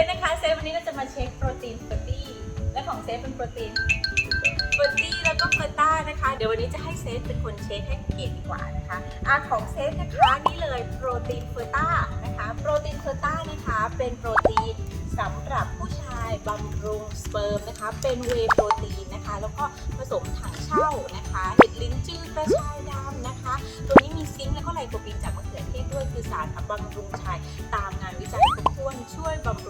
ฟนะคะเซฟวันนี้เราจะมาเช็คโปรตีนเฟอร์ตี้และของเซฟเป็นโปรตีนเฟอร์ตี้แล้วก็เฟอร์ต้านะคะ เดี๋ยววันนี้จะให้เซฟเป็นคนเช็คให้เกดดีกว่านะคะอะของเซฟนะคะนี่เลยโปรตีนเฟอร์ต้านะคะโปรตีนเฟอร์ต้านะคะเป็นโปรตีนสำหรับผู้ชายบำรุงสเปิร์มนะคะ เป็นเวโปรตีนนะคะ แล้วก็ผสมถังเช่านะคะเห็ดลิ้นจือกระชายดำนะคะ ตัวนี้มีซิงค์แล้วก็ไลโคปีนจากมะเขือเทศด้วยคือสารบำรุงชายตามงานวิจัยครบถ้วนช่วยบำรุง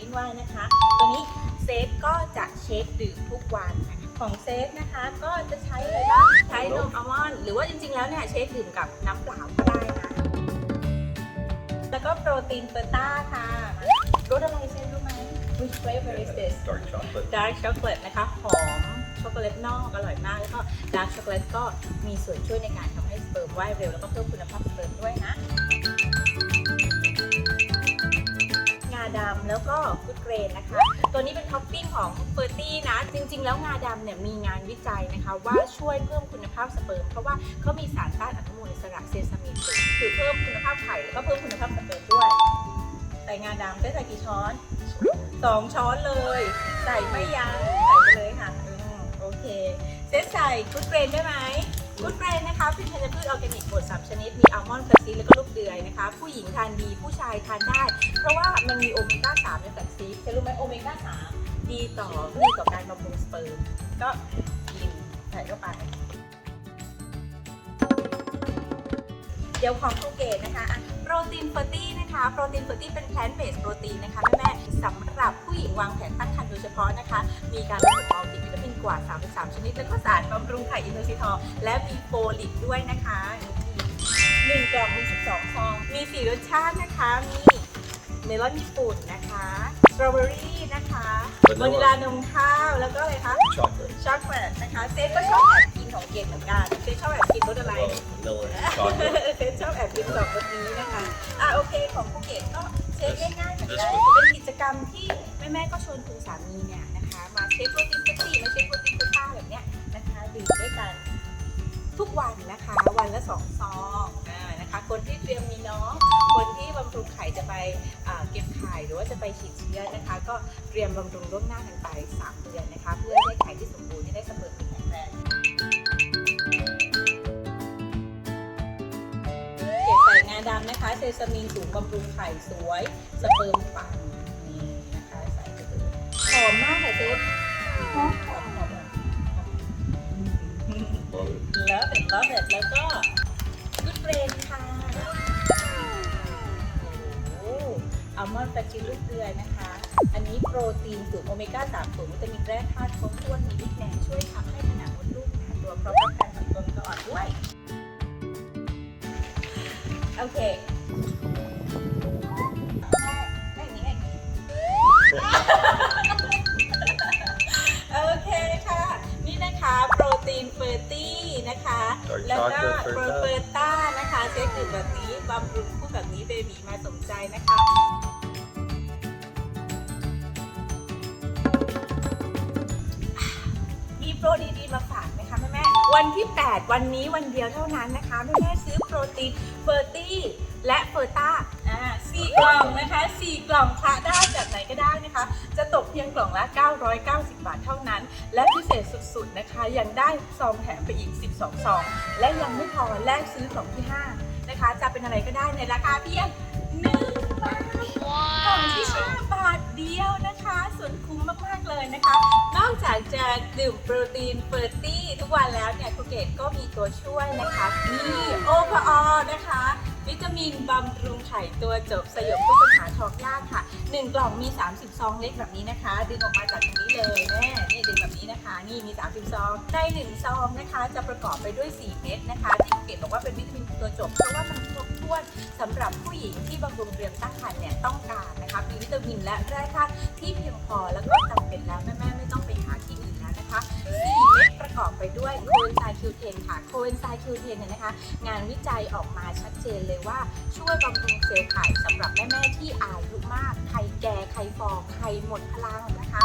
ตราการวิ่งว่ายนะคะ ตัวนี้เซฟก็จะเช็คดื่มทุกวันนะคะของเซฟนะคะก็จะใช้อะไรบ้างใช้นมอัลมอนด์หรือว่าจริงๆแล้วเนี่ยเช็คดื่มกับน้ำเปล่าก็ได้นะ แล้วก็โปรตีนเฟอร์ต้าค่ะรสอะไรเซฟรู้ไหม Which flavor is this Dark chocolate. ดาร์กช็อกโกแลตนะคะหอมช็อกโกแลตนอกอร่อยมาก แล้วก็ดาร์กช็อกโกแลตก็มีส่วนช่วยในการทำให้สเปิร์มว่ายเร็ว แล้วก็เพิ่มคุณภาพสเปิร์มด้วยนะ แล้วก็ฟุตเกรนนะคะ ตัวนี้เป็นท็อปปิ้งของเฟอร์ตี้นะ จริง ๆ แล้วงาดำเนี่ยมีงานวิจัยนะคะว่าช่วยเพิ่มคุณภาพสเปิร์มเพราะว่าเขามีสารต้านอนุมูลอิสระเซซามินสูงคือเพิ่มคุณภาพไข่แล้วก็เพิ่มคุณภาพสเปิร์มด้วย ใส่งาดำได้ใส่กี่ช้อนสองช้อนเลย ใส่ไม่ยั้งใส่ไปเลยค่ะโอเคเซตใส่กูดเกรนได้ไหม กูดเกรนนะคะเป็นธัญพืชออร์แกนิกบดสามชนิด มีอัลมอนด์แฟลกซีแล้วก็ลูกเดือยนะคะ ผู้หญิงทานดีผู้ชายทานได้ เพราะว่ามันมีโอเมก้า3ในแฟตซีดจะรู้ไหมโอเมก้า3ดีต่อดีต่อการบำรุงสเปิร์มก็กินใส่เข้าไป ยวของคูเกตนะคะอะโปรตีนเฟอร์ตี้นะคะโปรตีนเฟอร์ตี้เป็นแพลนเบสโปรตีนนะคะแม่ๆสำหรับผู้หญิงวางแผนตั้งครรภ์โดยเฉพาะนะคะ มีการผสมมัลติวิตามินกว่า 33 ชนิด แล้วก็สารบำรุงไข่อินโดซิทอลและมีโฟลิกด้วยนะคะหนึ่งกล่องมี12ซองมี 4 รสชาตินะคะ มีเมลอนญี่ปุ่นนะคะสตรอเบอรี่นะคะวานิลานมข้าว แล้วก็อะไรคะ Chocolate. ช็อกโกแลตนะคะเซฟก็ชอบแอบกิน ของเกดเหมือนกันเซฟชอบแอบกินรสอะไร Well, vanilla chocolate. เซนชอบแอบกินสองรสนี้นะคะอะโอเคของภูเก็ตก็เช็คง่ายๆเหมือนกันเป็นกิจกรรมที่แม่ๆก็ชวนคุณสามีเนี่ยนะคะมาเช็คโปรตีนเฟตตี้มาเช็คโปรตีนเฟตต้าแบบเนี้ยนะคะดื่มด้วยกันทุกวันนะคะ วันละสองซองอ่านะคะคนที่เตรียมมีน้องคนที่ บรุงไข่จะไปเก็บไข่หรือว่าจะไปฉีดเชื้อนะคะ ก็เตรียมบำรุงล่วงหน้ากันไปสามเดือนนะคะ เพื่อให้ไข่ที่สมบูรณ์ได้สเปิร์มแข็งแรงเก็บใส่งาดำนะคะเซซามินสูงบำรุงไข่สวยสเปิร์มปังนี่นะคะใส่ไปเลยหอมมากค่ะเจ๊หอมหอมหอมแล้วเด็ดแล้วเด็ดแล้วก็ อัลมอนด์แฟตชีลูกเดือยนะคะ อันนี้โปรตีนสูงโอเมก้า3สูงวิตามินแร่ธาตุครบถ้วนมีวิตแนนช่วยทำให้ผนังมดลูกหนาตัวพร้อมรับการทำตัวก็อ่อนด้วย โอเคให้อย่างนี้ให้อย่างนี้โอเคค่ะ นี่นะคะโปรตีนเฟอร์ตี้นะคะ Dark แล้วก็ chocolate โปร Ferta. เฟอร์ต้านะคะเช็คดื่มแบบนี้บำรุงคู่แบบนี้เบบีมาสมใจนะคะ โปรดีๆมาฝากไหมคะแม่แม่วันที่ 8 วันนี้วันเดียวเท่านั้นนะคะแม่แม่ซื้อโปรตีนเฟอร์ตี้และเฟอร์ต้าอ่าสี่กล่องนะคะสี่กล่องคะได้แบบไหนก็ได้นะคะ จะตกเพียงกล่องละ 990 บาทเท่านั้น และพิเศษสุดๆนะคะ ยังได้ซองแถมไปอีก 12 ซอง และยังไม่พอแลกซื้อกล่องที่ 5 นะคะ จะเป็นอะไรก็ได้ในราคาเพียง1บาทกล่องที่5บาทเดียวนะคะ ส่วนคุ้มมากๆเลย ดื่มโปรตีนเฟอร์ตี้ทุกวันแล้วเนี่ยคูเกตก็มีตัวช่วยนะคะนี่โอพออนะคะ วิตามินบำรุงไข่ตัวจบสยบผู้ปัญหาท้องยากค่ะ 1 กล่องมี 30 ซองเล็กแบบนี้นะคะ ดึงออกมาจากตรงนี้เลยแม่นี่ดึงแบบนี้นะคะ นี่มี 30 ซองใน1ซองนะคะ จะประกอบไปด้วย 4 เม็ดนะคะที่ภูเกตบอกว่าเป็นวิตามินตัวจบเพราะว่ามันครบถ้วนสำหรับผู้หญิงที่บำรุงเตรียมตั้งครรภ์เนี่ยต้องการนะคะมีวิตามินและแร่ธาตุที่เพียงพอแล้วก็จำเป็นแล้วแม่ๆไม่ต้องไปหาที่อื่น นะคะ4เม็ดประกอบไปด้วยโคเอนไซม์คิวเทนค่ะโคเอนไซม์คิวเทนเนี่ยนะคะ งานวิจัยออกมาชัดเจนเลยว่าช่วยบำรุงเซลล์ไข่สำหรับแม่ๆที่อายุมากไข่แก่ไข่ฟอไข่หมดพลังนะคะ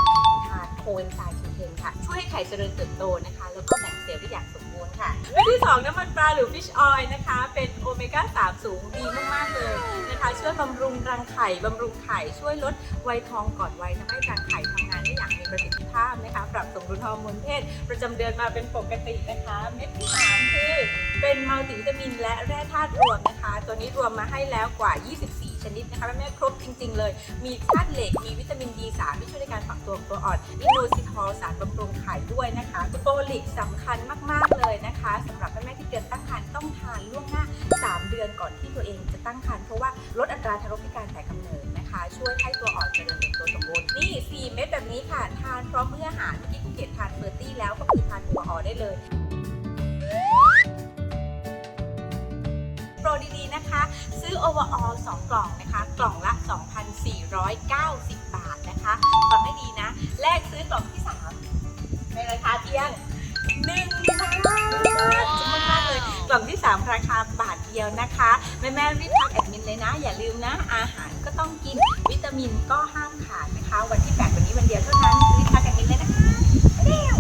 ทานโคเอนไซม์คิวเทนค่ะ ช่วยให้ไข่เจริญเติบโตนะคะ แล้วก็แบ่งเซลล์ได้อย่างสมบูรณ์ค่ะเรื่องที่ 2 น้ำมันปลาหรือฟิชออยล์นะคะ เป็นโอเมก้า 3 สูงดีมากๆเลยนะคะ ช่วยบำรุงรังไข่บำรุงไข่ช่วยลดวัยทองก่อนวัยทำให้รัง ปรับสมดุลฮอร์โมนเพศ ประจำเดือนมาเป็นปกตินะคะ เม็ดที่สามคือเป็นมัลติวิตามินและแร่ธาตุรวมนะคะ ตัวนี้รวมมาให้แล้วกว่า 24ชนิดนะคะแม่ครบจริง ๆ เลย มีธาตุเหล็ก มีวิตามิน D3 ที่ช่วยในการฝังตัวของตัวอ่อนอินูซิทอลสารบำรุงไข่ด้วยนะคะโฟลิกสำคัญมาก ๆ เลยนะคะสำหรับแม่ๆที่เตรียมตั้งครรภ์ต้องทานล่วงหน้า 3 ดือนก่อนที่ตัวเองจะตั้งครรภ์เพราะว่าลดอัตราทารกพิการแต่กำเนิดนะคะ ช่วยให้ตัวอ่อนเจริญเติบโตสมบูรณ์นี่ 4 เม็ดแบบนี้ค่ะ ทานพร้อมมื้ออาหารเมื่อกี้คุณเกดทานเฟอร์ตี้แล้วก็คือทานหัวอ่อได้เลยโปรดีๆนะคะ ซื้อ overall 2กล่องนะคะ กล่องละ 2,490 บาทนะคะฟังให้ดีนะ แลกซื้อกล่องที่ 3 ในราคาเพียง1บาทคุ้มมากเลย กล่องที่ 3 ราคาบาท เดียวนะคะแม่แม่รีบทักแอดมินเลยนะ อย่าลืมนะ อาหารก็ต้องกินวิตามินก็ห้ามขาดนะคะ วันที่ 8 วันนี้วันเดียวเท่านั้นรีบทักแอดมินเลยนะคะเดียว